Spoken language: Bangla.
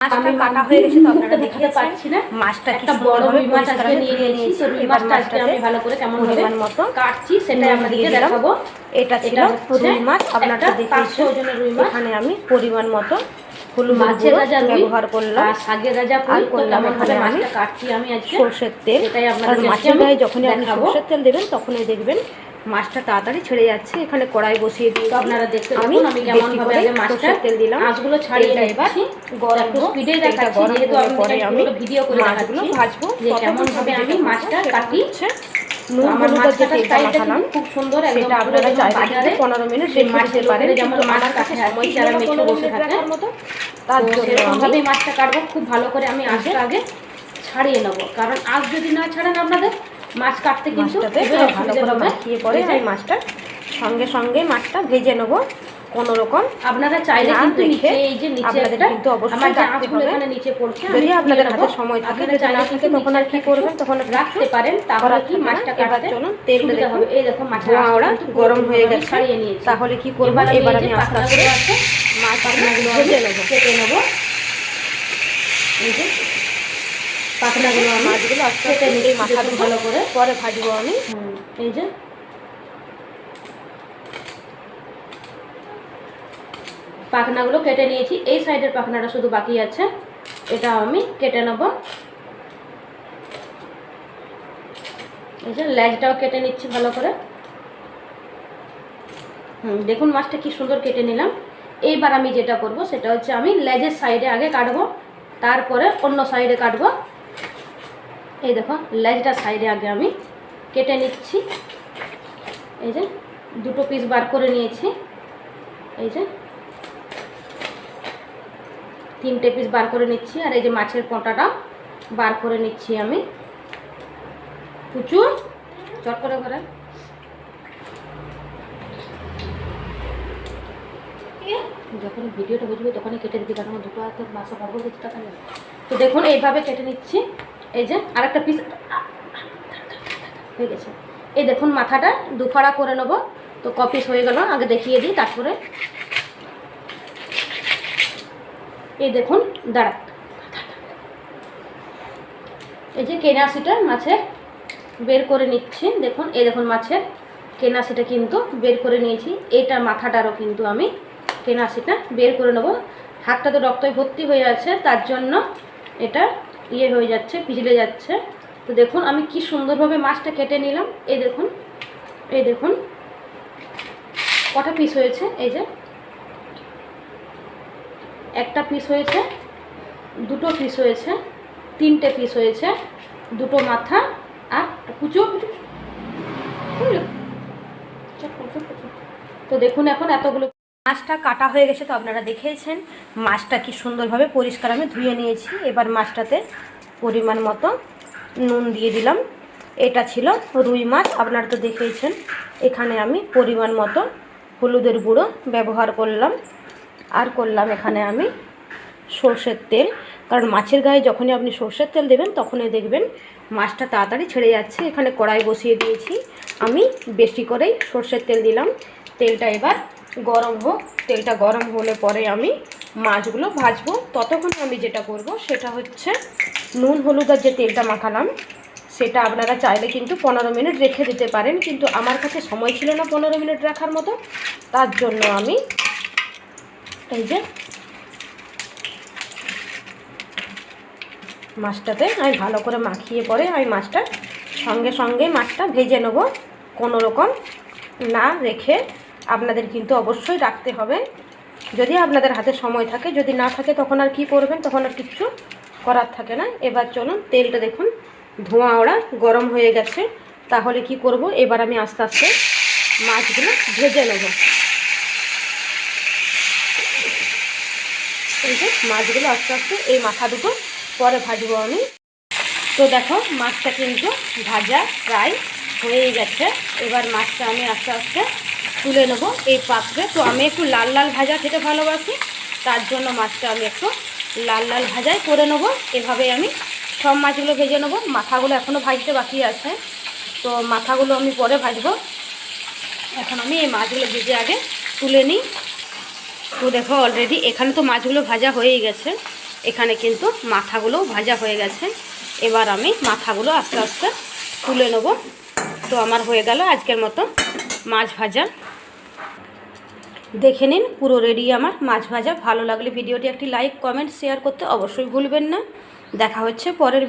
মাছটা কাটা হয়ে গেছে তো আপনারা দেখতে দেখাতে পাচ্ছি পাচ্ছি না। মাছটা একটা বড় রুই মাছ আজকে নিয়ে নিয়েছি। তো রুই মাছটা আজকে আমি ভালো করে কেমন পরিমাণ মতো। কাটছি সেটাই আপনাদেরকে দেখাবো। এটা ছিল রুই মাছ। আপনারা দেখেছেন ওজনের রুই মাছ। এখানে আমি পরিমাণ মতো মাছের রাজা রুই ব্যবহার করলাম। আর শাকের রাজা আর করলাম এখানে আমি কাটছি আমি আজকে সর্ষের তেল। সেটাই আর মাছের গায়ে যখনই আপনি। সর্ষের তেল দেবেন তখনই দেখবেন মাছটা তাড়াতাড়ি ছেড়ে যাচ্ছে এখানে কড়াই বসিয়ে দিয়ে আপনারা দেখতে আমি কেমন ভাবে আগে মাছটা তেল দিলাম। মাছগুলো ছাড়িয়ে এবার গরম স্পিডে দেখাচ্ছি যেহেতু আমি পরে আমি ভিডিও করে মাছগুলো ভাজবো যে কেমন ভাবে আমি মাছটা কাটি আমার মাছটা খুব সুন্দর একদম সেটা আপনারা চাইলে পনেরো মিনিট সেই মাছের পারেন। যেমন কিন্তু মাছ আমার কাছে সময় যারা মেখে বসে থাকে তার মাছটা কাটবো খুব ভালো করে আমি আজটা আগে ছাড়িয়ে নেব। কারণ আজ যদি না ছাড়েন আপনাদের মাছ কাটতে কিন্তু ভালো করে হবে। মাখিয়ে পরে এই মাছটা সঙ্গে সঙ্গে মাছটা ভেজে নেব কোনো রকম আপনারা চাইলে কিন্তু নিচে এই যে নিচে কিন্তু অবশ্যই আমার যে হবে। এখানে নিচে পড়ছে আমি যদি আপনাদের হাতে সময় থাকে যদি না থাকে তখন আর কি করবেন তখন রাখতে পারেন তাহলে কি। মাছটা কাটতে চলুন সুবিধা দেখুন হবে এই দেখো মাছটা ওরা গরম হয়ে গেছে ছাড়িয়ে নিয়েছি তাহলে কি করব এবার আমি আস্তে আস্তে মাছ পাখনাগুলো ভেজে নেব কেটে নেব এই যে পাখনাগুলো আমি মাছগুলো আস্তে আস্তে এই ভালো করে। পরে ভাজবো আমি। হুম, এই যে। পাখনাগুলো কেটে নিয়েছি। এই সাইডের পাখনাটা শুধু বাকি আছে। এটা আমি কেটে নেব। এই যে লেজটাও কেটে নিচ্ছি ভালো করে। হুম দেখুন মাছটা কি সুন্দর কেটে নিলাম। এইবার আমি যেটা করব সেটা হচ্ছে আমি লেজের সাইডে আগে কাটবো। তারপরে অন্য সাইডে কাটবো। এই দেখো লেজটা সাইডে আগে আমি কেটে নিচ্ছি। এই যে, দুটো পিস বার করে নিয়েছি। এই যে, তিনটে পিস বার করে নিচ্ছি আর এই যে মাছের পোঁটাটা বার করে নিচ্ছি আমি। প্রচুর চট করে করে। যখন ভিডিওটা বুঝবে তখনই কেটে দিবি, কারণ দুটো হাতে পাবো কিছু টাকা তো দেখুন, এইভাবে কেটে নিচ্ছি। এই যে আরেকটা পিস হয়ে গেছে। এই দেখুন মাথাটা, দুফাড়া করে নেব। তো ক পিস হয়ে গেল, আগে দেখিয়ে দিই, তারপরে। এই দেখুন, দাঁড়া। এই যে কেনাসিটা মাছের বের করে নিচ্ছি, দেখুন, এই দেখুন মাছের কেনাসিটা কিন্তু বের করে নিয়েছি। এইটা মাথাটারও কিন্তু আমি কেনাসিটা বের করে নেব। হাতটা তো রক্তই ভর্তি হয়ে আছে, তার জন্য এটা ইয়ে হয়ে যাচ্ছে পিছলে যাচ্ছে। তো দেখুন, আমি কি সুন্দরভাবে মাছটা কেটে নিলাম। এই দেখুন এই দেখুন, কটা পিস হয়েছে, এই যে। একটা পিস হয়েছে, দুটো পিস হয়েছে, তিনটে পিস হয়েছে, দুটো মাথা আর কুচো কুচো তো দেখুন এখন এতগুলো মাছটা কাটা হয়ে গেছে তো আপনারা দেখেছেন। মাছটা কি সুন্দরভাবে পরিষ্কার আমি ধুয়ে নিয়েছি। এবার মাছটাতে পরিমাণ মতো নুন দিয়ে দিলাম। এটা ছিল রুই মাছ, আপনারা তো দেখেইছেন। এখানে আমি পরিমাণ মতো হলুদের গুঁড়ো ব্যবহার করলাম। আর করলাম এখানে আমি সর্ষের তেল। কারণ মাছের গায়ে যখনই আপনি সর্ষের তেল দেবেন, তখনই দেখবেন মাছটা তাড়াতাড়ি ছেড়ে যাচ্ছে। এখানে কড়াই বসিয়ে দিয়েছি। আমি বেশি করেই সর্ষের তেল দিলাম। তেলটা এবার গরম হোক, তেলটা গরম হলে পরে আমি মাছগুলো ভাজবো। ততক্ষণ আমি যেটা করব, সেটা হচ্ছে নুন, হলুদ আর যে তেলটা মাখালাম, সেটা আপনারা চাইলে কিন্তু পনেরো মিনিট রেখে দিতে পারেন, কিন্তু আমার কাছে সময় ছিল না পনেরো মিনিট রাখার মতো। তার জন্য আমি এই যে মাছটাতে আমি ভালো করে মাখিয়ে পরে আমি মাছটা সঙ্গে সঙ্গে মাছটা ভেজে নেব। কোনো রকম না রেখে আপনাদের কিন্তু অবশ্যই রাখতে হবে। যদি আপনাদের হাতে সময় থাকে, যদি না থাকে, তখন আর কি করবেন? তখন আর কিচ্ছু করার থাকে না। এবার চলুন, তেলটা দেখুন। ধোঁয়া ওড়া গরম হয়ে গেছে। তাহলে কি করব? এবার আমি আস্তে আস্তে মাছগুলো ভেজে নেব। মাছগুলো আস্তে আস্তে এই মাথা দুটো পরে ভাজবো আমি। তো দেখো, মাছটা কিন্তু ভাজা প্রায় হয়েই গেছে। এবার মাছটা আমি আস্তে আস্তে তুলে নেব এই পাত্রে। তো আমি একটু লাল লাল ভাজা খেতে ভালোবাসি, তার জন্য মাছটা আমি একটু লাল লাল ভাজাই করে নেব। এভাবে আমি সব মাছগুলো ভেজে নেব। মাথাগুলো এখনও ভাজতে বাকি আছে। তো মাথাগুলো আমি পরে ভাজবো। এখন আমি এই মাছগুলো ভেজে আগে তুলে নিই। তো দেখো অলরেডি এখানে তো মাছগুলো ভাজা হয়েই গেছে। এখানে কিন্তু মাথাগুলোও ভাজা হয়ে গেছে। এবার আমি মাথাগুলো আস্তে আস্তে তুলে নেব। তো আমার হয়ে গেল আজকের মতো মাছ ভাজা। দেখে নিন, পুরো রেডি আমার মাছ ভাজা। ভালো লাগলে ভিডিওটি একটি লাইক কমেন্ট শেয়ার করতে অবশ্যই ভুলবেন না। দেখা হচ্ছে পরের